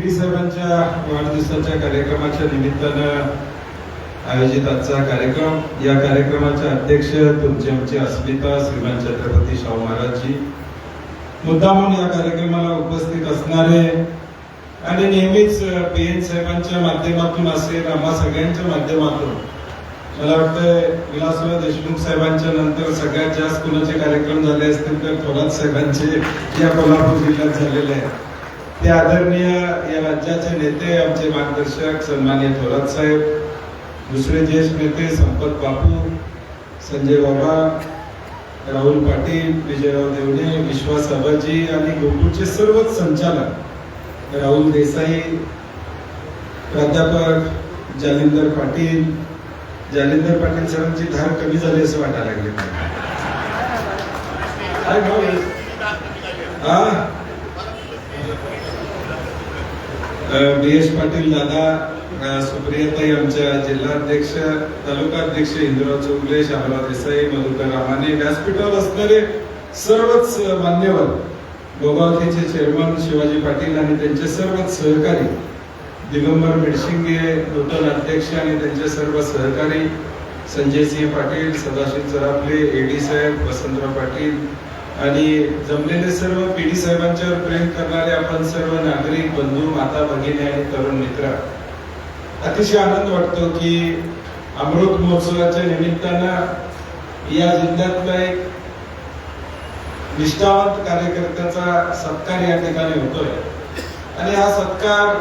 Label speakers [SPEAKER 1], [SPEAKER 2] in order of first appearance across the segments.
[SPEAKER 1] P साहेबांच्या वाढदिवसाच्या कार्यक्रमाच्या निमित्तानं आयोजित आजचा कार्यक्रम. या कार्यक्रमाचे अध्यक्ष तुमचे आमचे अस्मिता श्रीमान छत्रपती शाहू महाराजजी. मुद्दामून या कार्यक्रमाला उपस्थित असणारे आणि नेहमीच पी एन साहेबांच्या माध्यमातून असेल आम्हा सगळ्यांच्या माध्यमातून. मला वाटतं विलासराव देशमुख साहेबांच्या नंतर सगळ्यात जास्त कुणाचे कार्यक्रम झाले असतील तर थोरात साहेबांचे या कोल्हापूर जिल्ह्यात झालेले आहेत. ते आदरणीय या राज्याचे नेते आमचे मार्गदर्शक सन्मान्य थोरात साहेब दुसरे ज्येष्ठ नेते संपत बापू संजय बाबा राहुल पाटील विजयराव देवणे विश्वास आबाजी आणि गोकुळचे सर्वच संचालक राहुल देसाई प्राध्यापक जालिंदर पाटील. जालिंदर पाटील सरांची धार कमी झाली असं वाटायला लागले? हा. बी एस पाटील दादा सुप्रियाताई आमच्या जिल्हाध्यक्ष तालुकाध्यक्ष इंदिरा चौगले शामराव देसाई मधुकर रामाने व्यासपीठावर असणारे सर्वच मान्यवर गोगावतीचे चेअरमन शिवाजी पाटील आणि त्यांचे सर्वच सहकारी दिगंबर मिडशिंगे नूतन अध्यक्ष आणि त्यांचे सर्व सहकारी संजय सिंह पाटील सदाशिव चरापले एडी साहेब वसंतराव पाटील आणि जमलेले सर्व पीडी साहेबांच्यावर प्रेम करणारे आपण सर्व नागरिक बंधू माता भगिनी आणि तरुण मित्र अतिशय आनंद वाटतो की अमृत महोत्सवाच्या निमित्तानं या जिल्ह्यातला एक निष्ठावंत कार्यकर्त्याचा सत्कार या ठिकाणी होतोय. आणि हा सत्कार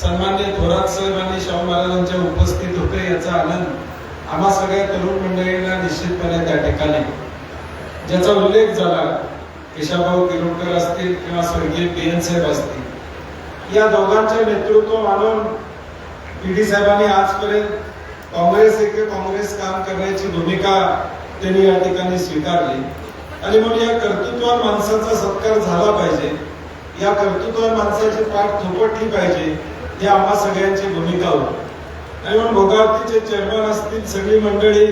[SPEAKER 1] सन्मान्य थोरात साहेब आणि शाहू महाराजांच्या उपस्थित होते याचा आनंद आम्हा सगळ्या तरुण मंडळींना निश्चितपणे त्या ठिकाणी ज्याचा उल्लेख झाला केशाभाऊ किरोडकर असतील किंवा स्वर्गीय पी एन साहेब असतील. या दोघांचे नेतृत्व मानून पीडी साहेबांनी आजपर्यंत काँग्रेस एक काँग्रेस काम करण्याची भूमिका त्यांनी या ठिकाणी स्वीकारली. आणि म्हणून या कर्तृत्वान माणसाचा सत्कार झाला पाहिजे. या कर्तृत्वान माणसाची पाठ थोपटली पाहिजे ही आम्हा सगळ्यांची भूमिका होती. आणि म्हणून भोगावतीचे चेअरमन असतील सगळी मंडळी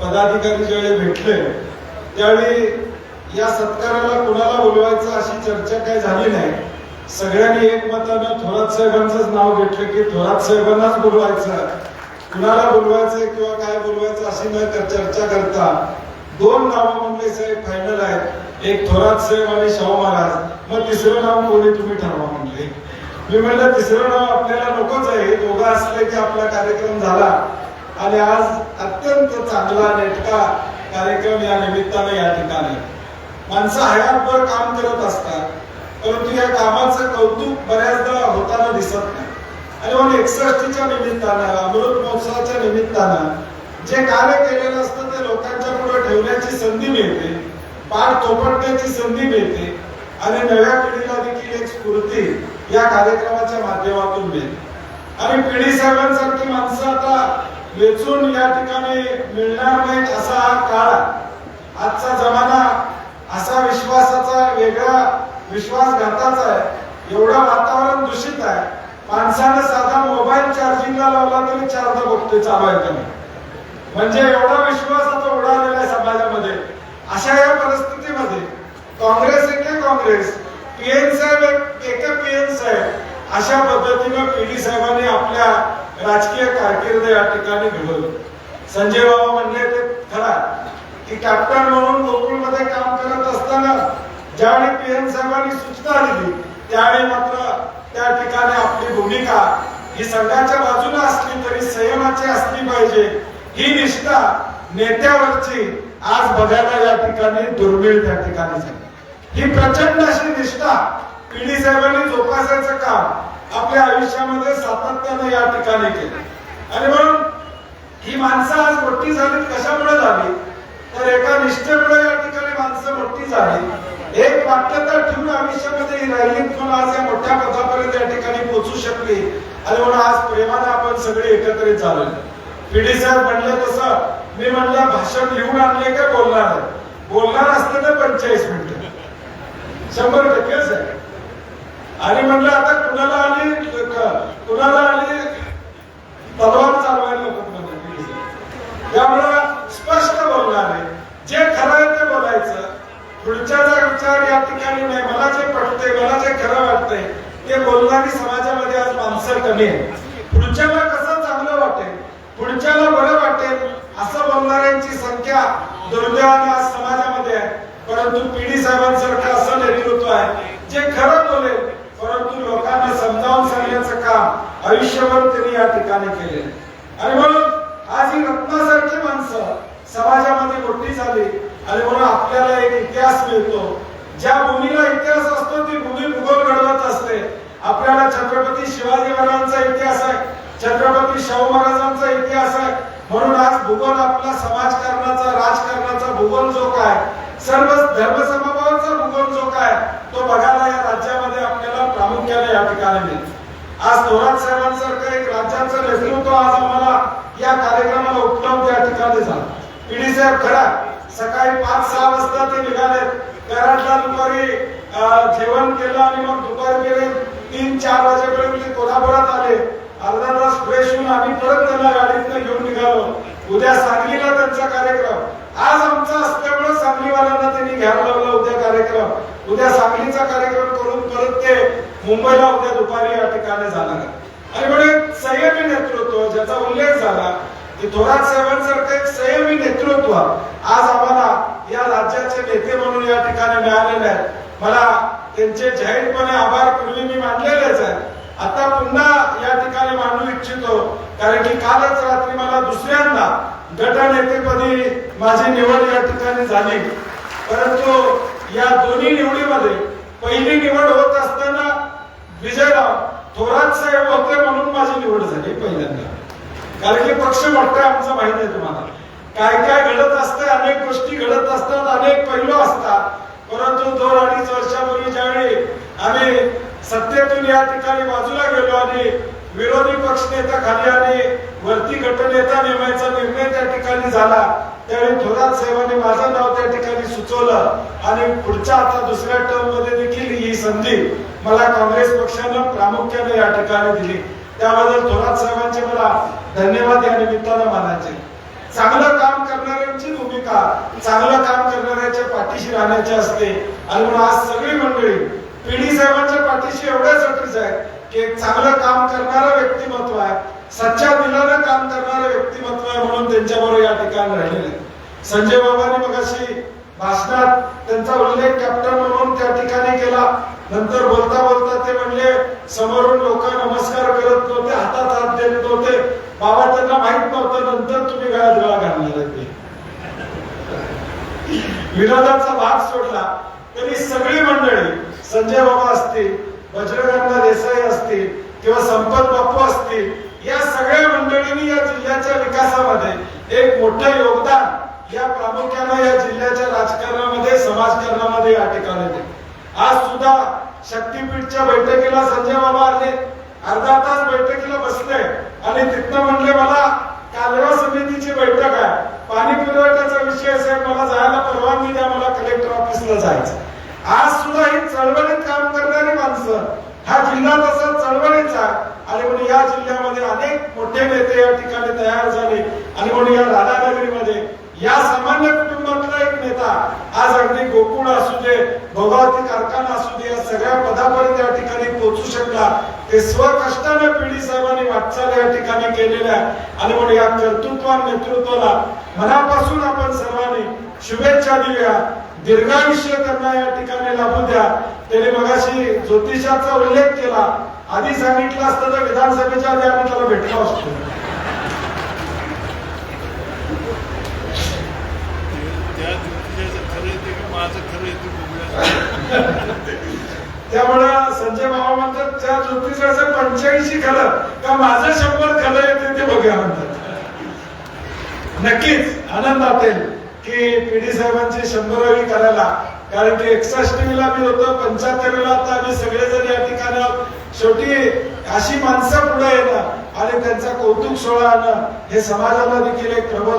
[SPEAKER 1] पदाधिकारी ज्यावेळी भेटले त्यावेळी या सत्काराला कुणाला बोलवायचं अशी चर्चा काही झाली नाही. सगळ्यांनी एकमतानं थोरात साहेबांचंच नाव घेतलं की थोरात साहेबांनाच बोलवायचं. कुणाला बोलवायचं किंवा काय बोलवायचं अशी न चर्चा करता दोन नावं म्हणले साहेब फायनल आहेत एक थोरात साहेब आणि शाहू महाराज. मग तिसरं नाव कोणी तुम्ही ठरवा म्हणले. मी म्हणलं तिसरं नाव आपल्याला नकोच आहे. दोघं असले की आपला कार्यक्रम झाला. आणि आज अत्यंत चांगला नेटका कार्यक्रम या निमित्तानं या ठिकाणी. माणसं हयातभर काम करत असतात परंतु या कामाचं कौतुक बऱ्याचदा होताना दिसत नाही. आणि म्हणून एकसष्टीच्या निमित्तानं अमृत महोत्सवाच्या निमित्तानं जे कार्य केलेलं असतं ते लोकांच्या पुढे ठेवण्याची संधी मिळते पाठ थोपटण्याची संधी मिळते आणि नव्या पिढीला देखील एक स्फूर्ती या कार्यक्रमाच्या माध्यमातून मिळते. आणि पिढी साहेबांसारखी माणसं आता वेचून या ठिकाणी मिळणार नाहीत असा हा काळ आजचा जमाना असा विश्वासाचा वेगळा विश्वासघाताचा आहे. एवढं वातावरण दूषित आहे. माणसानं साधा मोबाईल चार्जिंगला लावला तरी चार्ज बघतोय चालवायचं नाही म्हणजे एवढा विश्वास आता उडालेला आहे समाजामध्ये. अशा या परिस्थितीमध्ये काँग्रेस एके काँग्रेस. पीएन साहेब एक- एके पीएन साहेब. अशा पद्धतीनं पीडी साहेबांनी आपल्या राजकीय कारकीर्द या ठिकाणी घडवली संजय बाबा म्हणले ते खरा की कॅप्टन म्हणून गोकुळमध्ये काम करत असताना ज्यावेळी पीएन साहेबांनी सूचना दिली त्यावेळी मात्र त्या ठिकाणी आपली भूमिका ही संघाच्या बाजूला असली तरी संयमाची असली पाहिजे. ही निष्ठा नेत्यावरची आज बघायला या ठिकाणी दुर्मिळ त्या ठिकाणी झाली. ही प्रचंड अशी निष्ठा पिढी साहेबांनी जोपासायचं काम आपल्या आयुष्यामध्ये सातत्यानं या ठिकाणी केलं. आणि म्हणून ही माणसं आज मोठी झाली कशामुळे झाली तर एका निष्ठेमुळे या ठिकाणी माणसं मोठी झाली एक वाक्यता ठेवून आयुष्यामध्ये ही राहिली म्हणून आज या मोठ्या पदापर्यंत या ठिकाणी पोहोचू शकली. आणि म्हणून आज प्रेमाने आपण सगळे एकत्रित झालो पिढी साहेब म्हणले तसं. मी म्हणलं भाषण लिहून आणले का बोलणार? बोलणार असतं तर पंचेचाळीस मिनिटं. शंभर टक्केच आहे आणि म्हणलं आता कुणाला आली कुणाला आली तलवार चालवायला त्यामुळं स्पष्ट बोलणार आहे. जे खरं आहे ते बोलायचं. पुढच्याचा विचार या ठिकाणी नाही. मला जे पटते मला जे खरं वाटतंय ते बोलणारी समाजामध्ये आज माणसं कमी आहे पुढच्याला कसं चांगलं वाटेल पुढच्याला बरं वाटेल असं बोलणाऱ्यांची संख्या दुर्दैवाने आज समाजामध्ये आहे. परंतु पीडी साहेबांचं असं नेतृत्व आहे जे खरं बोलेल परंतु लोकांना समजावून सांगण्याचं संशोधन त्यांनी या ठिकाणी केले. आणि म्हणून आज ही रत्नासारखी माणसं समाजामध्ये मोठी झाली. आणि म्हणून आपल्याला एक इतिहास मिळतो. ज्या भूमीला इतिहास असतो ती भूमी भूगोल घडवत असते. आपल्याला छत्रपती शिवाजी महाराजांचा इतिहास आहे. छत्रपती शाहू महाराजांचा इतिहास आहे. म्हणून आज भूगोल आपला समाजकारणाचा राजकारणाचा भूगोल जो काय सर्व धर्मसमभावाचा भूगोल जो काय तो बघायला या राज्यामध्ये आपल्याला प्रामुख्याने या ठिकाणी मिळतो. आज थोरात साहेबांसारखं एक राज्याचं नेतृत्व आज आम्हाला या कार्यक्रमाला उपलब्ध या ठिकाणी झालं. पीडी साहेब खरा सकाळी पाच सहा वाजता ते निघाले. कराडला दुपारी जेवण केलं आणि मग दुपारी गेले. तीन चार वाजेपर्यंत ते कोल्हापुरात आले. अर्धा तास फ्रेश होऊन आम्ही परत त्यांना गाडीतनं घेऊन निघालो. उद्या सांगलीला त्यांचा कार्यक्रम. आज आमचा असल्यामुळे सांगलीवाल्यांना त्यांनी घ्यायला लावला उद्या कार्यक्रम. उद्या सांगलीचा कार्यक्रम मुंबईला उद्या दुपारी या ठिकाणी जाणार आहे. आणि म्हणून संयमी नेतृत्व ज्याचा उल्लेख झाला की थोरात साहेबांसारखं एक संयमी नेतृत्व आज आम्हाला या राज्याचे नेते म्हणून या ठिकाणी मिळालेले आहेत. मला त्यांचे जाहीरपणे आभार पूर्वी मी मानलेलेच आहे. आता पुन्हा या ठिकाणी मांडू इच्छितो कारण की कालच रात्री मला दुसऱ्यांदा गटनेतेपदी माझी निवड या ठिकाणी झाली. परंतु या दोन्ही निवडीमध्ये पहिली निवड होत विजयराव थोरात साहेब होते म्हणून माझी निवड झाली पहिल्यांदा. कारण की पक्ष मोठा आहे आमचं माहीत आहे तुम्हाला. काय काय घडत असतं अनेक गोष्टी घडत असतात अनेक पैलू असतात. परंतु दोन अडीच वर्षापूर्वी ज्यावेळी आम्ही सत्तेतून या ठिकाणी बाजूला गेलो आणि विरोधी पक्ष नेता खाली आणि वरती गटनेता नेमायचा निर्णय त्या ठिकाणी झाला त्यावेळी थोरात साहेबांनी माझं नाव त्या ठिकाणी सुचवलं आणि पुढच्या आता दुसऱ्या टर्ममध्ये देखील ही संधी मला काँग्रेस पक्षानं प्रामुख्याने या ठिकाणी दिली. त्याबद्दल थोरात साहेबांचे मला धन्यवाद या निमित्तानं मानायचे. चांगलं काम करणाऱ्यांची भूमिका चांगलं काम करणाऱ्याच्या पाठीशी राहण्याची असते. आणि म्हणून आज सगळी मंडळी पिढी साहेबांच्या पाठीशी एवढ्यासाठीच आहे की एक चांगलं काम करणारं व्यक्तिमत्व आहे. सच्च्या दिलानं काम करणारं व्यक्तिमत्व आहे म्हणून त्यांच्याबरोबर या ठिकाणी राहिलेलं संजय बाबांनी मगाशी भाषणात त्यांचा उल्लेख कॅप्टन म्हणून त्या ठिकाणी केला. नंतर बोलता बोलता ते म्हणले समोरून लोक नमस्कार करत नव्हते हातात हात देत नव्हते. बाबा त्यांना माहीत नव्हतं नंतर तुम्ही गळ्यात गळा घालणार ते विरोधाचा भाग सोडला. तरी सगळी मंडळी संजय बाबा असतील वज्रगंधा देसाई असतील किंवा संपत बापू असतील या सगळ्या मंडळींनी या जिल्ह्याच्या विकासामध्ये एक मोठं योगदान या प्रामुख्यानं या जिल्ह्याच्या राजकारणामध्ये समाजकारणामध्ये या ठिकाणी आज सुद्धा शक्तीपीठच्या बैठकीला संजय बाबा आले. अर्धा तास बैठकीला बसले. आणि तिथनं म्हणले मला कालवा समितीची बैठक आहे. पाणी पुरवठ्याचा विषय असेल मला जायला परवानगी द्या मला कलेक्टर ऑफिसला जायचं आज सुद्धा ही चळवळीत काम करणारी माणसं हा जिल्हा तसा चळवळीचा आणि म्हणून या जिल्ह्यामध्ये अनेक मोठे नेते या ठिकाणी तयार झाले. आणि म्हणून या राधानगरीमध्ये या सामान्य कुटुंबातला एक नेता आज अगदी गोकुळ असू दे भोगावती कारखाना असू दे या सगळ्या पदापर्यंत या ठिकाणी पोहोचू शकला. ते स्वकष्टाने पिढी साहेबांनी वाटचाल या ठिकाणी केलेल्या आणि म्हणून या कर्तृत्वान नेतृत्वाला मनापासून आपण सर्वांनी शुभेच्छा देऊया. दीर्घायुष्य त्यांना या ठिकाणी लाभू द्या. त्याने मगाशी ज्योतिषाचा उल्लेख केला. आधी सांगितलं असतं तर विधानसभेच्या आधी आम्ही त्याला भेटलो असतो
[SPEAKER 2] त्या ज्योतिषाचं खरं येते की माझं खरं येते बघूया
[SPEAKER 1] त्यामुळे संजय बाबा म्हणतात त्या ज्योतिषाचं पंच्याऐंशी खरं. का माझं शंभर खरं येते ते बघूया म्हणतात. नक्कीच आनंद वाटेल की पीडी साहेबांची शंभरावी करायला. कारण की एकसष्टीला मी होतो पंच्याहत्तरला आता आम्ही सगळेजण या ठिकाणी शेवटी अशी माणसं पुढे येणं आणि त्यांचा कौतुक सोहळा आणणं हे समाजाला देखील एक प्रबळ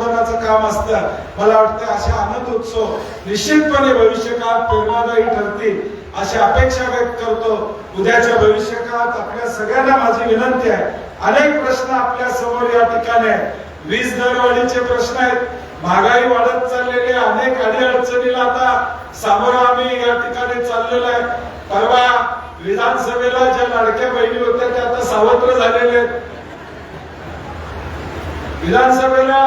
[SPEAKER 1] काम असतं. मला वाटतं असे आनंद उत्सव निश्चितपणे भविष्यकाळात प्रेरणादायी ठरतील अशी अपेक्षा व्यक्त करतो. उद्याच्या भविष्यकाळात आपल्या सगळ्यांना माझी विनंती आहे. अनेक प्रश्न आपल्यासमोर या ठिकाणी आहेत. वीज दरवाढीचे प्रश्न आहेत. महागाई वाढत चाललेली अनेक अडीअडचणीला आता सामोरं आम्ही या ठिकाणी चाललेलो आहे. परवा विधानसभेला ज्या लाडक्या बहिणी होत्या त्या आता सावत्र झालेल्या आहेत. विधानसभेला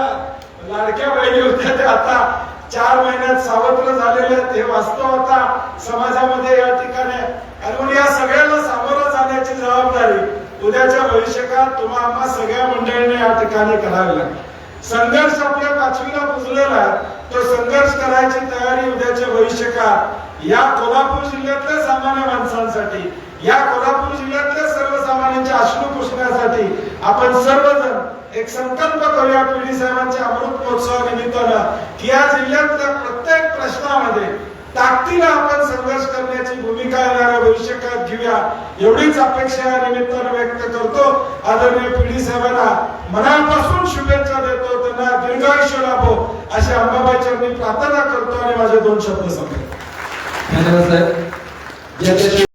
[SPEAKER 1] लाडक्या बहिणी होत्या त्या. आता चार महिन्यात सावत्र झालेल्या ते हे वास्तव आता समाजामध्ये या ठिकाणी आणि म्हणून या सगळ्याला सामोरं जाण्याची जबाबदारी उद्याच्या भविष्यकाळात तुम्हा आम्हा सगळ्या मंडळीने या ठिकाणी करावी लागेल. संघर्ष आपल्या पाचवीला पुजलेला तो संघर्ष करायची तयारी उद्याच्या भविष्यकाळात या कोल्हापूर जिल्ह्यातल्या सामान्य माणसांसाठी या कोल्हापूर जिल्ह्यातल्या सर्वसामान्यांचे अश्रू पुसण्यासाठी आपण सर्वजण एक संकल्प करूया पिढी साहेबांच्या अमृत महोत्सवानिमित्तानं की या जिल्ह्यातल्या प्रत्येक प्रश्नामध्ये ताकदीला आपण संघर्ष करण्याची भूमिका येणाऱ्या भविष्यकाळात घेऊया. एवढीच अपेक्षा या निमित्तानं व्यक्त करतो. आदरणीय पिढी साहेबांना मनापासून शुभेच्छा देतो. त्यांना दीर्घायुष्य लाभो. अशी अंबाबाईच्या मी प्रार्थना करतो आणि माझे दोन शब्द सांगतो
[SPEAKER 3] धन्यवाद साहेब.